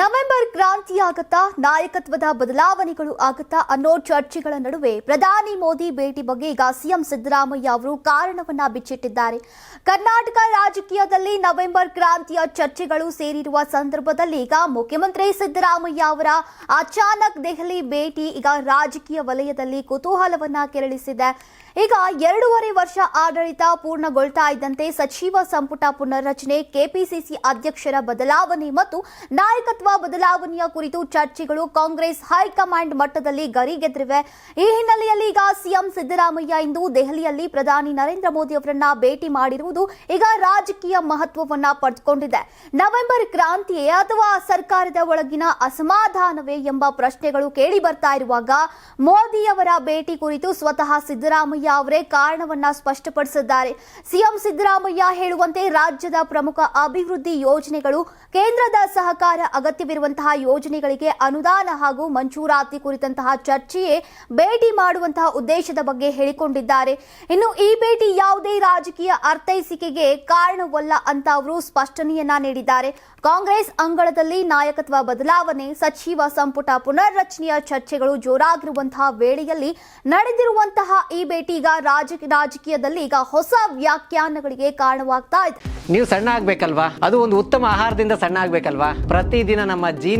November ಕ್ರಾಂತಿ ಆಗತ್ತಾ ನಾಯಕತ್ವದ ಬದಲಾವಣೆಗಳು ಆಗತ್ತಾ ಅನ್ನೋ ಚರ್ಚೆಗಳ ನಡುವೆ ಪ್ರಧಾನಿ ಮೋದಿ ಭೇಟಿ ಬಗ್ಗೆ ಈಗ ಸಿಎಂ ಸಿದ್ದರಾಮಯ್ಯ ಅವರು ಕಾರಣವನ್ನ ಬಿಚ್ಚಿಟ್ಟಿದ್ದಾರೆ. ಕರ್ನಾಟಕ ರಾಜಕೀಯದಲ್ಲಿ ನವೆಂಬರ್ ಕ್ರಾಂತಿಯ ಚರ್ಚೆಗಳು ಸೇರಿರುವ ಸಂದರ್ಭದಲ್ಲಿ ಈಗ ಮುಖ್ಯಮಂತ್ರಿ ಸಿದ್ದರಾಮಯ್ಯ ಅವರ ಅಚಾನಕ್ ದೆಹಲಿ ಭೇಟಿ ಈಗ ರಾಜಕೀಯ ವಲಯದಲ್ಲಿ ಕುತೂಹಲವನ್ನ ಕೆರಳಿಸಿದೆ. ಈಗ ಎರಡೂವರೆ ವರ್ಷ ಆಡಳಿತ ಪೂರ್ಣಗೊಳ್ತಾ ಇದ್ದಂತೆ ಸಚಿವ ಸಂಪುಟ ಪುನರ್ರಚನೆ, ಕೆಪಿಸಿಸಿ ಅಧ್ಯಕ್ಷರ ಬದಲಾವಣೆ ಮತ್ತು ನಾಯಕತ್ವ ಬದಲಾವಣೆಯ ಕುರಿತು ಚರ್ಚೆಗಳು ಕಾಂಗ್ರೆಸ್ ಹೈಕಮಾಂಡ್ ಮಟ್ಟದಲ್ಲಿ ಗರಿಗೆದ್ರಿವೆ. ಈ ಹಿನ್ನೆಲೆಯಲ್ಲಿ ಈಗ ಸಿಎಂ ಸಿದ್ದರಾಮಯ್ಯ ಇಂದು ದೆಹಲಿಯಲ್ಲಿ ಪ್ರಧಾನಿ ನರೇಂದ್ರ ಮೋದಿ ಅವರನ್ನ ಭೇಟಿ ಮಾಡಿರುವುದು ಈಗ ರಾಜಕೀಯ ಮಹತ್ವವನ್ನ ಪಡೆದುಕೊಂಡಿದೆ ನವೆಂಬರ್ ಕ್ರಾಂತಿಯೇ ಅಥವಾ ಸರ್ಕಾರದ ಒಳಗಿನ ಅಸಮಾಧಾನವೇ ಎಂಬ ಪ್ರಶ್ನೆಗಳು ಕೇಳಿ ಬರ್ತಾ ಇರುವಾಗ ಮೋದಿಯವರ ಭೇಟಿ ಕುರಿತು ಸ್ವತಃ ಸಿದ್ದರಾಮಯ್ಯ ಅವರೇ ಕಾರಣವನ್ನ ಸ್ಪಷ್ಟಪಡಿಸಿದ್ದಾರೆ. ಸಿಎಂ ಸಿದ್ದರಾಮಯ್ಯ ಹೇಳುವಂತೆ ರಾಜ್ಯದ ಪ್ರಮುಖ ಅಭಿವೃದ್ಧಿ ಯೋಜನೆಗಳು ಕೇಂದ್ರದ ಸಹಕಾರ ಅಗತ್ಯವಿರುವಂತಹ ಯೋಜನೆಗಳಿಗೆ ಅನುದಾನ ಹಾಗೂ ಮಂಜೂರಾತಿ ಕುರಿತಂತಹ ಚರ್ಚೆಯೇ ಭೇಟಿ ಮಾಡುವಂತಹ ಉದ್ದೇಶದ ಬಗ್ಗೆ ಹೇಳಿಕೊಂಡಿದ್ದಾರೆ. ಇನ್ನು ಈ ಭೇಟಿ ಯಾವುದೇ ರಾಜಕೀಯ ಅರ್ಥೈಸಿಕೆಗೆ ಕಾರಣವಲ್ಲ ಅಂತ ಅವರು ಸ್ಪಷ್ಟನೆಯನ್ನ ನೀಡಿದ್ದಾರೆ. ಕಾಂಗ್ರೆಸ್ ಅಂಗಳದಲ್ಲಿ ನಾಯಕತ್ವ ಬದಲಾವಣೆ, ಸಚಿವ ಸಂಪುಟ ಪುನರ್ರಚನೆಯ ಚರ್ಚೆಗಳು ಜೋರಾಗಿರುವಂತಹ ವೇಳೆಯಲ್ಲಿ ನಡೆದಿರುವಂತಹ ಈ ಭೇಟಿ ಈಗ ರಾಜ, ರಾಜಕೀಯದಲ್ಲಿ ಈಗ ಹೊಸ ವ್ಯಾಖ್ಯಾನಗಳಿಗೆ ಕಾರಣವಾಗ್ತಾ ಇದೆ. ನೀವು ಸಣ್ಣ ಆಗ್ಬೇಕಲ್ವಾ? ಅದು ಒಂದು ಉತ್ತಮ ಆಹಾರದಿಂದ ಸಣ್ಣ ಆಗ್ಬೇಕಲ್ವಾ? ಪ್ರತಿದಿನ ನಮ್ಮ ಜೀನಿ